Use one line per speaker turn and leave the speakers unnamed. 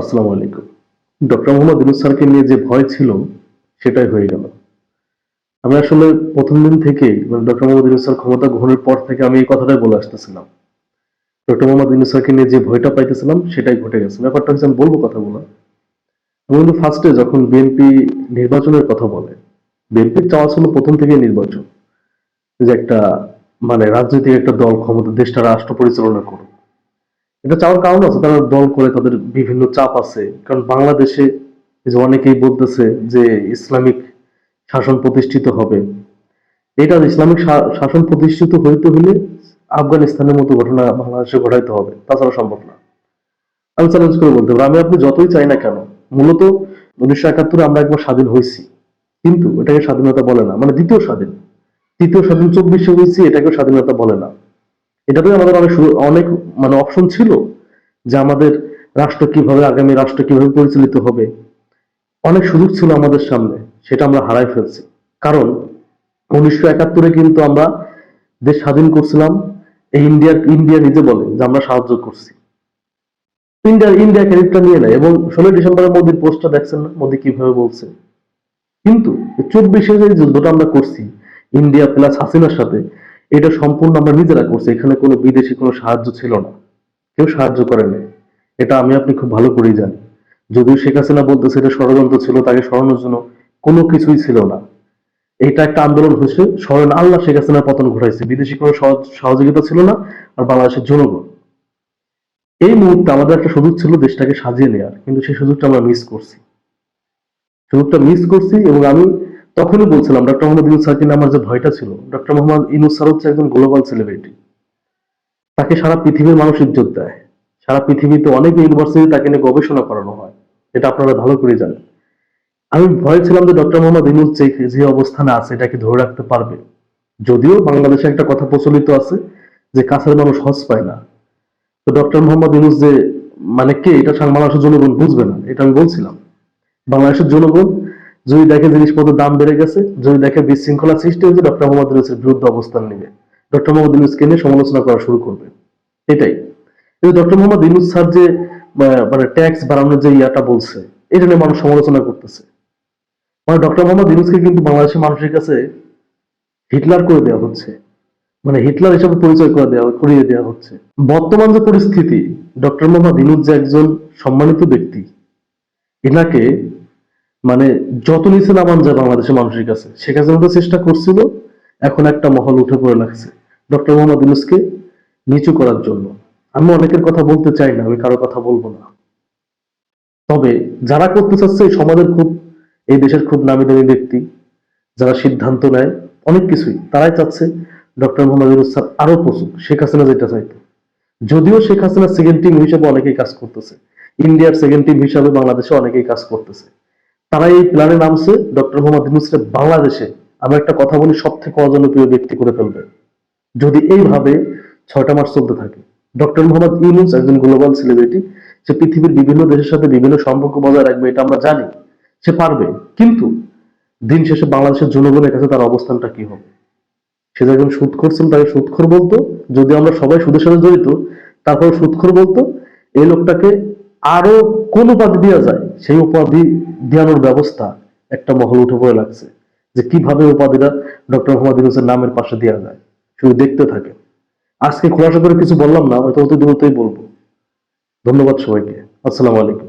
আসসালামু আলাইকুম। ডক্টর মোহাম্মদ ইউনুস স্যারকে নিয়ে যে ভয় ছিল, সেটাই হয়ে গেল। আমি আসলে প্রথম দিন থেকেই মানে ডক্টর মোহাম্মদ ইউনুস স্যার ক্ষমতা গ্রহণের পর থেকে আমি এই কথাটাই বলে আসতেছিলাম। ডক্টর মোহাম্মদ ইউনুস স্যারকে নিয়ে যে ভয়টা পাইতেছিলাম, সেটাই ঘটে গেছে। ব্যাপারটা হচ্ছে আমি বলব কথাগুলো। আমি কিন্তু ফার্স্টে যখন বিএনপি নির্বাচনের কথা বলে বিএনপির চাওয়া ছিল প্রথম থেকে নির্বাচন। যে একটা মানে রাজনৈতিক একটা দল ক্ষমতা, দেশটা রাষ্ট্র পরিচালনা করুক। এটা চাওয়ার কারণ আছে তারা দল করে তাদের বিভিন্ন চাপ আছে। কারণ বাংলাদেশে যে অনেকেই বলতেছে যে ইসলামিক শাসন প্রতিষ্ঠিত হবে। এটা ইসলামিক শাসন প্রতিষ্ঠিত হইতে হলে আফগানিস্তানের মতো ঘটনা বাংলাদেশে ঘটাইতে হবে। তাছাড়া সম্ভব না। আমি চ্যালেঞ্জ করে বলতে পারি, আমি আপনি যতই চাই না কেন, মূলত উনিশশো একাত্তরে আমরা একবার স্বাধীন হয়েছি কিন্তু এটাকে স্বাধীনতা বলে না মানে দ্বিতীয় স্বাধীন। তৃতীয় স্বাধীন চব্বিশে হয়েছি এটাকে স্বাধীনতা বলে না। এটাতে আমাদের অনেক অনেক মানে অপশন ছিল যে আমাদের রাষ্ট্র কীভাবে, আগামী রাষ্ট্র কীভাবে পরিচালিত হবে। অনেক সুযোগ ছিল আমাদের সামনে, সেটা আমরা হারাই ফেলছি। কারণ উনিশশো একাত্তরে কিন্তু আমরা দেশ স্বাধীন করছিলাম, এই ইন্ডিয়া ইন্ডিয়া নিজে বলে যে আমরা সাহায্য করছি। ইন্ডিয়া ইন্ডিয়া ক্রেডিটটা নিয়ে নেয় এবং ষোলোই ডিসেম্বরের মোদির পোস্টটা দেখছেন না, মোদি কীভাবে বলছে। কিন্তু চব্বিশে যে যুদ্ধটা আমরা করছি, ইন্ডিয়া প্লাস হাসিনার সাথে এটা সম্পূর্ণ আমরা নিজেরা করছি, এখানে কোনো বিদেশি কোনো সাহায্য ছিল না। কেউ সাহায্য করেনি এটা আমি আপনি খুব ভালো করেই জানি। যদিও শেখ হাসিনা বলতেছে এটা ষড়যন্ত্র ছিল, তাকে সরানোর জন্য কোনো কিছুই ছিল না। এটা একটা আন্দোলন হয়েছে, স্মরণ আল্লাহ শেখ হাসিনার পতন ঘটাইছে। বিদেশি কোনো সহযোগিতা ছিল না, আর বাংলাদেশের জনগণ। এই মুহূর্তে আমাদের একটা সুযোগ ছিল দেশটাকে সাজিয়ে নেওয়ার কিন্তু সেই সুযোগটা আমরা মিস করছি। সুযোগটা মিস করছি এবং আমি তখনই বলছিলাম ডক্টর মোহাম্মদ ইউনুস স্যারকে আমার যে ভয়টা ছিল ডক্টর মোহাম্মদ ইউনুস স্যার হচ্ছে একজন গ্লোবাল সেলিব্রিটি তাকে সারা পৃথিবীর মানুষ ইজ্জত দেয়। সারা পৃথিবীতে অনেক ইউনিভার্সিটি তাকে নিয়ে গবেষণা করানো হয় এটা আপনারা ভালো করে জানেন। আমি ভয় ছিলাম যে ডক্টর মোহাম্মদ ইউনুস যে যে অবস্থানে আছে এটাকে ধরে রাখতে পারবে? যদিও বাংলাদেশে একটা কথা প্রচলিত আছে যে, কাছের মানুষ হজ পায় না। তো ডক্টর মোহাম্মদ ইউনুস যে মানে কে, এটা বাংলাদেশের জনগণ বুঝবে না, এটা আমি বলছিলাম। বাংলাদেশের জনগণ যদি দেখে জিনিসপত্রের দাম বেড়ে গেছে যদি দেখে বিশৃঙ্খলা সৃষ্টি হয়েছে, ডক্টর মোহাম্মদ ইউনুসের বিরুদ্ধে অবস্থান নেবে। ডক্টর মোহাম্মদ ইউনুসকে নিয়ে সমালোচনা করা শুরু করবে। এটাই। কিন্তু ডক্টর মোহাম্মদ ইউনুস স্যার যে মানে ট্যাক্স বাড়ানোর যে ইয়াটা বলছে, এটা নিয়ে মানুষ সমালোচনা করতেছে। মানে ডক্টর মোহাম্মদ ইউনুসকে কিন্তু বাংলাদেশের মানুষের কাছে হিটলার করে দেওয়া হচ্ছে। মানে হিটলার হিসাবে পরিচয় করে দেওয়া করিয়ে দেওয়া হচ্ছে। বর্তমান যে পরিস্থিতি, ডক্টর মোহাম্মদ ইউনুস যে একজন সম্মানিত ব্যক্তি, এনাকে মানে যত নিচে নামান যায় বাংলাদেশের মানুষের কাছে। শেখ হাসিনা তো চেষ্টা করছিল, এখন একটা মহল উঠে পড়ে লাগছে। ডক্টর মোহাম্মদ ইউনুসকে নিচু করার জন্য। আমি অনেকের কথা বলতে চাই না, আমি কারও কথা বলব না। তবে যারা করতে চাচ্ছে, এই সমাজের খুব, এই দেশের খুব নামি দামি ব্যক্তি, যারা সিদ্ধান্ত নেয়, অনেক কিছুই তারাই চাচ্ছে ডক্টর মোহাম্মদ ইউনুস স্যার আরও প্রচুর শেখ হাসিনা যেটা চাইতো। যদিও শেখ হাসিনা সেকেন্ড টিম হিসেবে অনেকেই কাজ করতেছে। ইন্ডিয়ার সেকেন্ড টিম হিসাবে বাংলাদেশে অনেকেই কাজ করতেছে। তারা এই প্ল্যানে নামছে ডক্টর মোহাম্মদ ইউনুসকে বাংলাদেশে আমি একটা কথা বলি সব থেকে অজনপ্রিয় ব্যক্তি করে ফেলবে। যদি এইভাবে ছয়টা মাস চলতে থাকে, ডক্টর মোহাম্মদ ইউনুস একজন গ্লোবাল সেলিব্রিটি, সে পৃথিবীর বিভিন্ন দেশের সাথে বিভিন্ন সম্পর্ক বজায় রাখবে, এটা আমরা জানি, সে পারবে। কিন্তু দিন শেষে বাংলাদেশের জনগণের কাছে তার অবস্থানটা কি হবে? সে যখন সুদ করছেন তাকে সুদখোর বলতো যদি আমরা সবাই সুদের সাথে জড়িত তারপর সুদখোর বলতো, এই লোকটাকে আরও কোন উপাধি দেওয়া যায়, সেই উপাধি দেওয়ানোর ব্যবস্থা একটা মহল উঠে পড়ে লাগছে, যে কীভাবে উপাধিটা ডক্টর মোহাম্মদ ইউনুসের নামের পাশে দেওয়া যায়, শুধু দেখতে থাকে। আজকে খোলাসা করে কিছু বললাম না, হয়তো অতি দ্রুতই বলব। ধন্যবাদ সবাইকে। আসসালাম আলাইকুম।